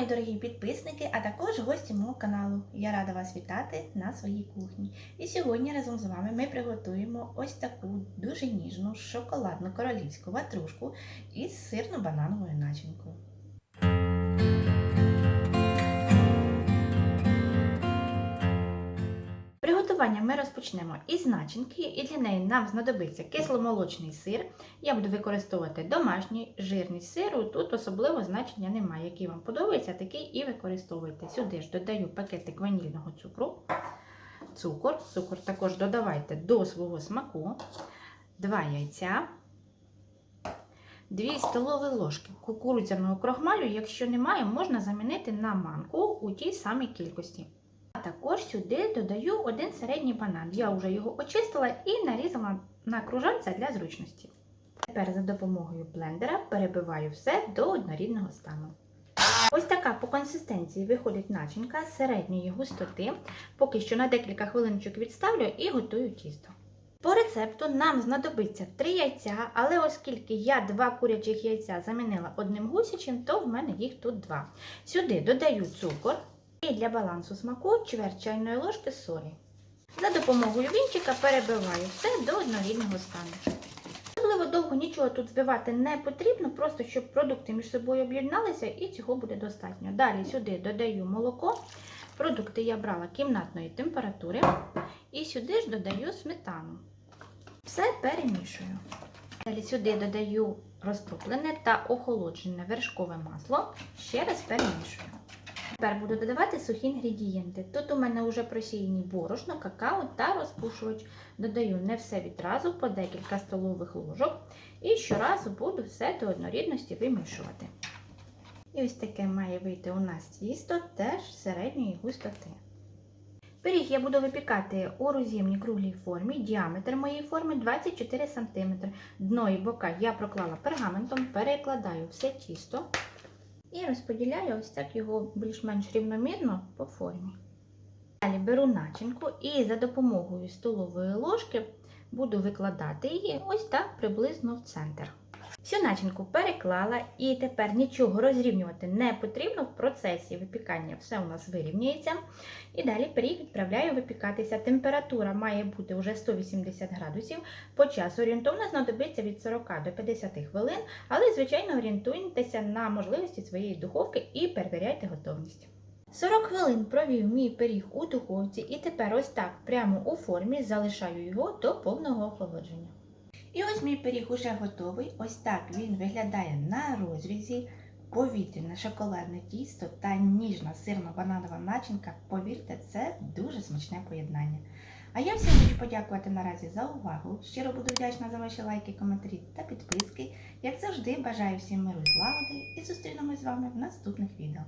мої дорогі підписники, а також гості мого каналу. Я рада вас вітати на своїй кухні. І сьогодні разом з вами ми приготуємо ось таку дуже ніжну шоколадну королівську ватрушку із сирно-банановою начинкою. Приготування ми розпочнемо із начинки, і для неї нам знадобиться кисломолочний сир. Я буду використовувати домашній жирний сиру. Тут особливо значення немає. Який вам подобається, такий і використовуйте. Сюди ж додаю пакетик ванільного цукру, цукор. Цукор також додавайте до свого смаку, 2 яйця, 2 столові ложки кукурудзяного крохмалю. Якщо немає, можна замінити на манку у тій самій кількості. Також сюди додаю один середній банан. Я вже його очистила і нарізала на кружальця для зручності. Тепер за допомогою блендера перебиваю все до однорідного стану. Ось така по консистенції виходить начинка середньої густоти. Поки що на декілька хвилиночок відставлю і готую тісто. По рецепту нам знадобиться 3 яйця, але оскільки я 2 курячих яйця замінила одним гусячим, то в мене їх тут 2. Сюди додаю цукор. І для балансу смаку чверть чайної ложки солі. За допомогою вінчика перебиваю все до однорідного стану. Особливо довго нічого тут збивати не потрібно, просто щоб продукти між собою об'єдналися і цього буде достатньо. Далі сюди додаю молоко. Продукти я брала кімнатної температури. І сюди ж додаю сметану. Все перемішую. Далі сюди додаю розтоплене та охолоджене вершкове масло. Ще раз перемішую. Тепер буду додавати сухі інгредієнти. Тут у мене вже просіяні борошно, какао та розпушувач. Додаю не все відразу, по декілька столових ложок. І щоразу буду все до однорідності вимішувати. І ось таке має вийти у нас тісто теж середньої густоти. Пиріг я буду випікати у роз'ємній круглій формі. Діаметр моєї форми 24 см. Дно і бока я проклала пергаментом, перекладаю все тісто. І розподіляю ось так його більш-менш рівномірно по формі. Далі беру начинку і за допомогою столової ложки буду викладати її ось так приблизно в центр. Всю начинку переклала і тепер нічого розрівнювати не потрібно. В процесі випікання все у нас вирівнюється. І далі пиріг відправляю випікатися. Температура має бути вже 180 градусів. По часу орієнтовно знадобиться від 40 до 50 хвилин, але, звичайно, орієнтуйтеся на можливості своєї духовки і перевіряйте готовність. 40 хвилин провів мій пиріг у духовці і тепер ось так прямо у формі залишаю його до повного охолодження. І ось мій пиріг уже готовий. Ось так він виглядає на розрізі. Повітряне шоколадне тісто та ніжна сирно-бананова начинка. Повірте, це дуже смачне поєднання. А я всім хочу подякувати наразі за увагу. Щиро буду вдячна за ваші лайки, коментарі та підписки. Як завжди, бажаю всім миру злагоди і зустрінемось з вами в наступних відео.